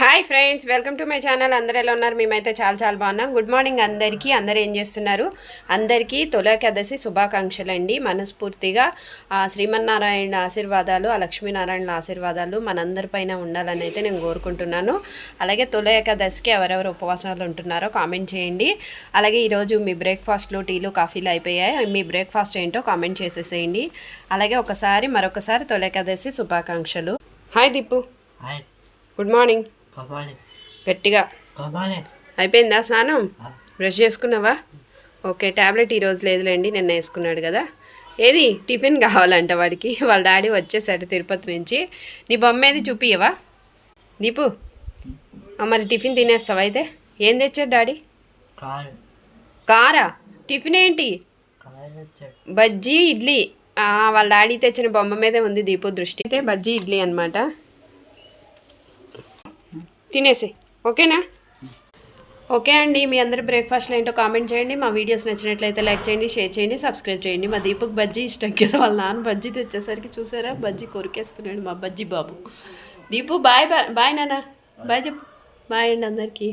Hi friends welcome to my channel అందరు ఎలా ఉన్నారు? మేమైతే చాలా చాలా బాగున్నాం. గుడ్ మార్నింగ్ అందరికీ. అందరు ఏం చేస్తున్నారు? అందరికీ తొలకేదశి శుభాకాంక్షలు అండి మనస్ఫూర్తిగా శ్రీమన్నారాయణ ఆశీర్వాదాలు ఆ లక్ష్మీనారాయణ ఆశీర్వాదాలు మనందరిపైన ఉండాలని అయితే నేను కోరుకుంటున్నాను. అలాగే తొలి ఏకాదశికి ఎవరెవరు ఉపవాసాలు ఉంటున్నారో కామెంట్ చేయండి. అలాగే ఈరోజు మీ బ్రేక్ఫాస్ట్లు టీలు కాఫీలు అయిపోయాయి? మీ బ్రేక్ఫాస్ట్ ఏంటో కామెంట్ చేసేసేయండి. అలాగే ఒకసారి మరొకసారి తొలి ఏకాదశి శుభాకాంక్షలు. Hi Deepu hi good morning గట్టిగా. అయిపోయిందా స్నానం? బ్రష్ చేసుకున్నావా? ఓకే ట్యాబ్లెట్ ఈరోజు లేదులేండి నిన్న వేసుకున్నాడు కదా. ఏది? టిఫిన్ కావాలంట వాడికి. వాళ్ళ డాడీ వచ్చేసాడు తిరుపతి నుంచి. నీ బొమ్మ ఏది చూపియవా దీపు. మరి టిఫిన్ తినేస్తావా అయితే? ఏం తెచ్చాడు డాడీ? కారు. టిఫిన్ ఏంటి? బజ్జీ ఇడ్లీ. వాళ్ళ డాడీ తెచ్చిన బొమ్మ మీదే ఉంది దీపు దృష్టి. అయితే బజ్జీ ఇడ్లీ అనమాట తినేసి. ఓకేనా? ఓకే అండి. మీ అందరి బ్రేక్ఫాస్ట్లో ఏంటో కామెంట్ చేయండి. మా వీడియోస్ నచ్చినట్లయితే లైక్ చేయండి షేర్ చేయండి సబ్స్క్రైబ్ చేయండి. మా దీపక్ బజ్జీ ఇష్టం కదా. వాళ్ళ నాన్న బజ్జీ తెచ్చేసరికి చూసారా? బజ్జీ కొరికేస్తున్నాడు మా బజ్జీ బాబు. దీపు బాయ్ బాయ్ బాయ్ నాన్న. బాయ్ చెప్పు. బాయ్ అండి అందరికీ.